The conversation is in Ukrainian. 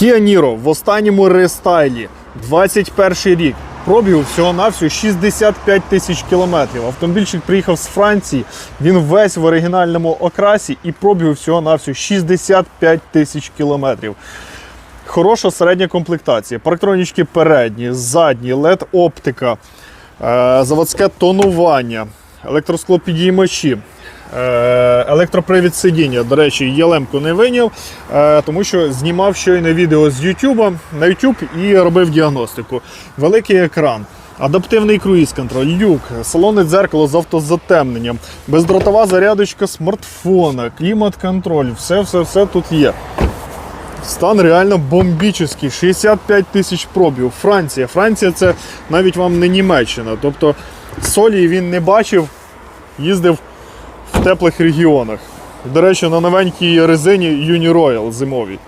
Kia Niro в останньому рестайлі 21 рік. Пробігу всього-навсього 65 тисяч кілометрів. Автомобільчик приїхав з Франції. Він весь в оригінальному окрасі і пробігу всього-навсього 65 тисяч кілометрів. Хороша середня комплектація. Парктронічки передні, задні, LED оптика, е, заводське тонування, електросклопідіймачі, електропривід сидіння. До речі, єлемку не виняв, е, тому що знімав щойно відео з YouTube на YouTube і робив діагностику. Великий екран. Адаптивний круїз-контроль, люк, салонне дзеркало з автозатемненням, бездротова зарядочка смартфона, клімат-контроль, все-все-все тут є. Стан реально бомбічний. 65 тисяч пробів. Франція. Франція це навіть вам не Німеччина. Тобто солі він не бачив, їздив теплих регіонах. До речі, на новенькій резині Uniroyal зимовій.